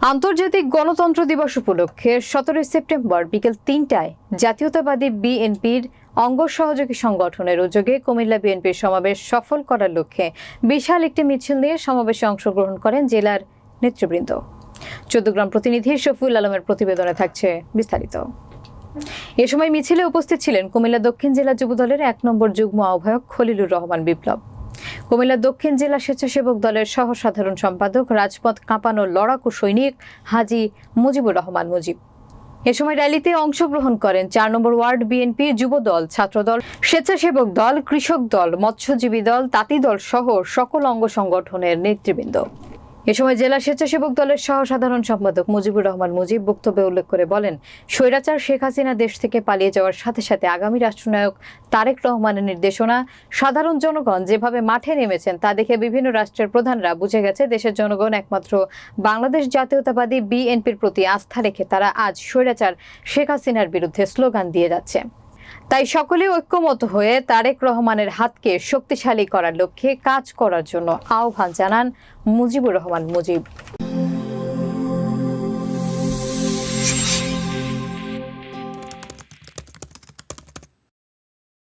আন্তর্জাতিক গণতন্ত্র দিবস উপলক্ষে সতেরোই সেপ্টেম্বর বিকেল তিনটায় জাতীয়তাবাদী বিএনপির অঙ্গ সহযোগী সংগঠনের উদ্যোগে কুমিল্লা বিএনপির সমাবেশ সফল করার লক্ষ্যে বিশাল একটি মিছিল নিয়ে সমাবেশে অংশগ্রহণ করেন জেলার নেতৃবৃন্দ। চৌদ্দগ্রাম প্রতিনিধি শফিউল আলমের প্রতিবেদনে থাকছে বিস্তারিত। এ সময় মিছিলে উপস্থিত ছিলেন কুমিল্লা দক্ষিণ জেলা যুবদলের এক নম্বর যুগ্ম আহ্বায়ক খলিলুর রহমান বিপ্লব। কুমিল্লা দক্ষিণ জেলা স্বেচ্ছাসেবক দলের সহ সাধারণ সম্পাদক রাজপথ কাঁপানো লড়াকু সৈনিক হাজি মুজিবুর রহমান মুজিব। এ সময় র্যালিতে অংশগ্রহণ করেন চার নম্বর ওয়ার্ড বিএনপি যুব যুবদল ছাত্রদল স্বেচ্ছাসেবক দল, কৃষক দল, মৎস্যজীবী দল, তাঁতি দল সহ সকল অঙ্গ সংগঠনের নেতৃবৃন্দ। এ সময় জেলা স্বেচ্ছাসেবক দলের সহ সাধারণ সম্পাদক মুজিবুর রহমান মুজিব বক্তব্যে উল্লেখ করে বলেন, স্বৈরাচার শেখ হাসিনা দেশ থেকে পালিয়ে যাওয়ার সাথে সাথে আগামী রাষ্ট্রনায়ক তারেক রহমানের নির্দেশনা, সাধারণ জনগণ যেভাবে মাঠে নেমেছেন তা দেখে বিভিন্ন রাষ্ট্রের প্রধানরা বুঝে গেছে দেশের জনগণ একমাত্র বাংলাদেশ জাতীয়তাবাদী বিএনপির প্রতি আস্থা রেখে তারা আজ স্বৈরাচার শেখ হাসিনার বিরুদ্ধে স্লোগান দিয়ে যাচ্ছে। তাই সকলে ঐক্যমত হয়ে তারেক রহমানের হাতকে শক্তিশালী করার লক্ষ্যে কাজ করার জন্য আহ্বান জানান মুজিবুর রহমান মুজিব।